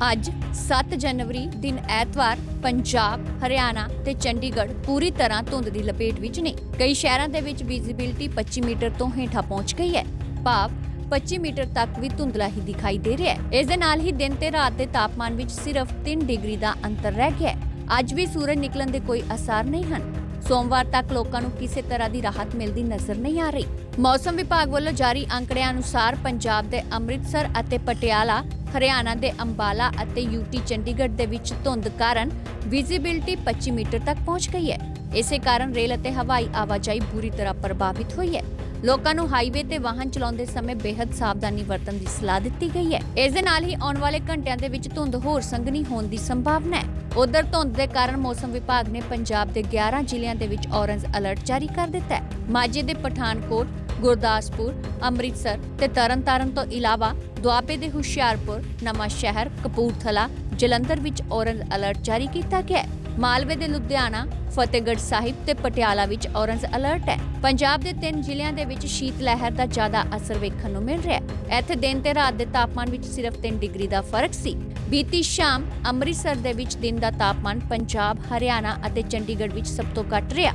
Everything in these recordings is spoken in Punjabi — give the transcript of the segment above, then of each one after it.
ਅੱਜ 7 ਜਨਵਰੀ ਦਿਨ ਐਤਵਾਰ ਪੰਜਾਬ, ਹਰਿਆਣਾ ਤੇ ਚੰਡੀਗੜ੍ਹ ਪੂਰੀ ਤਰ੍ਹਾਂ ਧੁੰਦ ਦੀ ਲਪੇਟ ਵਿੱਚ ਨੇ। ਕਈ ਸ਼ਹਿਰਾਂ ਦੇ ਵਿੱਚ ਵਿਜ਼ਿਬਿਲਟੀ 25 ਮੀਟਰ ਤੋਂ ਹੇਠਾਂ ਪਹੁੰਚ ਗਈ ਹੈ। ਭਾਵ 25 ਮੀਟਰ ਤੱਕ ਵੀ ਧੁੰਦਲਾ ਹੀ ਦਿਖਾਈ ਦੇ ਰਿਹਾ ਹੈ। ਇਸ ਦੇ ਨਾਲ ਹੀ ਦਿਨ ਤੇ ਰਾਤ ਦੇ ਤਾਪਮਾਨ ਵਿੱਚ ਸਿਰਫ 3 ਡਿਗਰੀ ਦਾ ਅੰਤਰ ਰਹਿ ਗਿਆ ਹੈ। ਅੱਜ ਵੀ ਸੂਰਜ ਨਿਕਲਣ ਦੇ ਕੋਈ ਅਸਾਰ ਨਹੀਂ ਹਨ। ਸੋਮਵਾਰ ਤੱਕ ਲੋਕਾਂ ਨੂੰ ਕਿਸੇ ਤਰ੍ਹਾਂ ਦੀ ਰਾਹਤ ਮਿਲਦੀ ਨਜ਼ਰ ਨਹੀਂ ਆ ਰਹੀ। ਮੌਸਮ ਵਿਭਾਗ ਵੱਲੋਂ ਜਾਰੀ ਅੰਕੜਿਆਂ ਅਨੁਸਾਰ ਪੰਜਾਬ ਦੇ ਅੰਮ੍ਰਿਤਸਰ ਅਤੇ ਪਟਿਆਲਾ ਹਰਿਆਣਾ ਦੇ ਅੰਬਾਲਾ ਅਤੇ ਯੂਟੀ ਚੰਡੀਗੜ੍ਹ ਦੇ ਵਿੱਚ ਧੁੰਦ ਕਾਰਨ ਵਿਜ਼ਿਬਿਲਟੀ 25 ਮੀਟਰ ਤੱਕ ਪਹੁੰਚ ਗਈ ਹੈ। ਇਸੇ ਕਾਰਨ ਰੇਲ ਅਤੇ ਹਵਾਈ ਆਵਾਜਾਈ ਬੁਰੀ ਤਰ੍ਹਾਂ ਪ੍ਰਭਾਵਿਤ ਹੋਈ ਹੈ। ਲੋਕਾਂ ਨੂੰ ਹਾਈਵੇ ਤੇ ਵਾਹਨ ਚਲਾਉਂਦੇ ਸਮੇਂ ਬੇहद ਸਾਵਧਾਨੀ ਵਰਤਣ ਦੀ ਸਲਾਹ ਦਿੱਤੀ ਗਈ ਹੈ। ਇਸ ਦੇ ਨਾਲ ਹੀ ਆਉਣ ਵਾਲੇ ਘੰਟਿਆਂ ਦੇ ਵਿੱਚ ਧੁੰਦ ਹੋਰ ਸੰਘਣੀ ਹੋਣ ਦੀ ਸੰਭਾਵਨਾ ਹੈ। ਉਧਰ ਧੁੰਦ ਦੇ ਕਾਰਨ ਮੌਸਮ ਵਿਭਾਗ ਨੇ ਪੰਜਾਬ ਦੇ 11 ਜ਼ਿਲ੍ਹਿਆਂ ਦੇ ਵਿੱਚ ਔਰੰਜ ਅਲਰਟ ਜਾਰੀ ਕਰ ਦਿੱਤਾ ਹੈ। ਮਾਝੇ ਦੇ ਪਠਾਨਕੋਟ, ਗੁਰਦਾਸਪੁਰ, ਅੰਮ੍ਰਿਤਸਰ ਤੇ ਤਰਨਤਾਰਨ ਤੋਂ ਇਲਾਵਾ ਦੁਆਬੇ ਦੇ ਹੁਸ਼ਿਆਰਪੁਰ, ਨਵਾਂ ਸ਼ਹਿਰ, ਕਪੂਰਥਲਾ, ਜਲੰਧਰ ਵਿੱਚ ਔਰੰਜ ਅਲਰਟ ਜਾਰੀ ਕੀਤਾ ਗਿਆ ਹੈ। ਮਾਲਵੇ ਦੇ ਲੁਧਿਆਣਾ, ਫਤਿਹਗੜ੍ਹ ਸਾਹਿਬ ਤੇ ਪਟਿਆਲਾ ਵਿੱਚ ਔਰੰਜ ਅਲਰਟ ਹੈ। ਪੰਜਾਬ ਦੇ ਤਿੰਨ ਜ਼ਿਲ੍ਹਿਆਂ ਦੇ ਵਿੱਚ ਸ਼ੀਤ ਲਹਿਰ ਦਾ ਜ਼ਿਆਦਾ ਅਸਰ ਵੇਖਣ ਨੂੰ ਮਿਲ ਰਿਹਾ ਹੈ। ਇੱਥੇ ਦਿਨ ਤੇ ਰਾਤ ਦੇ ਤਾਪਮਾਨ ਵਿੱਚ ਸਿਰਫ 3 ਡਿਗਰੀ ਦਾ ਫ਼ਰਕ ਸੀ। ਬੀਤੀ ਸ਼ਾਮ ਅੰਮ੍ਰਿਤਸਰ ਦੇ ਵਿੱਚ ਦਿਨ ਦਾ ਤਾਪਮਾਨ ਪੰਜਾਬ, ਹਰਿਆਣਾ ਅਤੇ ਚੰਡੀਗੜ੍ਹ ਵਿੱਚ ਸਭ ਤੋਂ ਘੱਟ ਰਿਹਾ।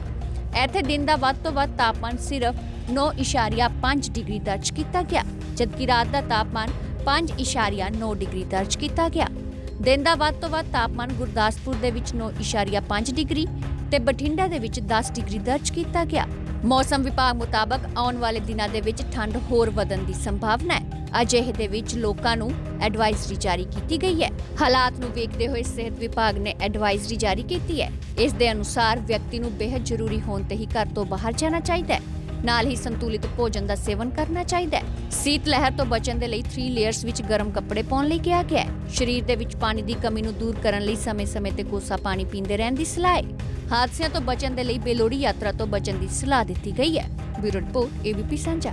ਇੱਥੇ ਦਿਨ ਦਾ ਵੱਧ ਤੋਂ ਵੱਧ ਤਾਪਮਾਨ ਸਿਰਫ 9.5 ਡਿਗਰੀ ਦਰਜ ਕੀਤਾ ਗਿਆ, ਜਦਕਿ ਰਾਤ ਦਾ ਤਾਪਮਾਨ 5.9 ਡਿਗਰੀ ਦਰਜ ਕੀਤਾ ਗਿਆ। ਦਿਨ ਦਾ ਵੱਧ ਤੋਂ ਵੱਧ ਤਾਪਮਾਨ ਗੁਰਦਾਸਪੁਰ ਦੇ ਵਿੱਚ 9.5 ਡਿਗਰੀ ਤੇ ਬਠਿੰਡਾ ਦੇ ਵਿੱਚ 10 ਡਿਗਰੀ ਦਰਜ ਕੀਤਾ ਗਿਆ। ਮੌਸਮ ਵਿਭਾਗ ਮੁਤਾਬਕ ਆਉਣ ਵਾਲੇ ਦਿਨਾਂ ਦੇ ਵਿੱਚ ਠੰਡ ਹੋਰ ਵਧਣ ਦੀ ਸੰਭਾਵਨਾ ਹੈ। ਅਜਿਹੇ ਦੇ ਵਿੱਚ ਲੋਕਾਂ ਨੂੰ ਐਡਵਾਈਜ਼ਰੀ ਜਾਰੀ ਕੀਤੀ ਗਈ ਹੈ। ਹਾਲਾਤ ਨੂੰ ਵੇਖਦੇ ਹੋਏ ਸਿਹਤ ਵਿਭਾਗ ਨੇ ਐਡਵਾਈਜ਼ਰੀ ਜਾਰੀ ਕੀਤੀ ਹੈ। ਇਸ ਦੇ ਅਨੁਸਾਰ ਵਿਅਕਤੀ ਨੂੰ ਬੇहद ਜ਼ਰੂਰੀ ਹੋਣ ਤੇ ਹੀ ਘਰ ਤੋਂ ਬਾਹਰ ਜਾਣਾ ਚਾਹੀਦਾ ਹੈ। ਨਾਲ ਹੀ ਸੰਤੁਲਿਤ ਭੋਜਨ ਦਾ ਸੇਵਨ ਕਰਨਾ ਚਾਹੀਦਾ ਹੈ। ਸੀਤ ਲਹਿਰ ਤੋਂ ਬਚਣ ਦੇ ਲਈ 3 ਲੇਅਰਸ ਵਿੱਚ ਗਰਮ ਕੱਪੜੇ ਪਾਉਣ ਲਈ ਕਿਹਾ ਗਿਆ ਹੈ। ਸਰੀਰ ਦੇ ਵਿੱਚ ਪਾਣੀ ਦੀ ਕਮੀ ਨੂੰ ਦੂਰ ਕਰਨ ਲਈ ਸਮੇਂ-ਸਮੇਂ ਤੇ ਕੋਸਾ ਪਾਣੀ ਪੀਂਦੇ ਰਹਿਣ ਦੀ ਸਲਾਹ ਹੈ। ਹਾਦਸਿਆਂ ਤੋਂ ਬਚਣ ਦੇ ਲਈ ਬੇਲੋੜੀ ਯਾਤਰਾ ਤੋਂ ਬਚਣ ਦੀ ਸਲਾਹ ਦਿੱਤੀ ਗਈ ਹੈ। ਬਿਊਰੋ ਰਿਪੋਰਟ ਏਬੀਪੀ ਸਾਂਝਾ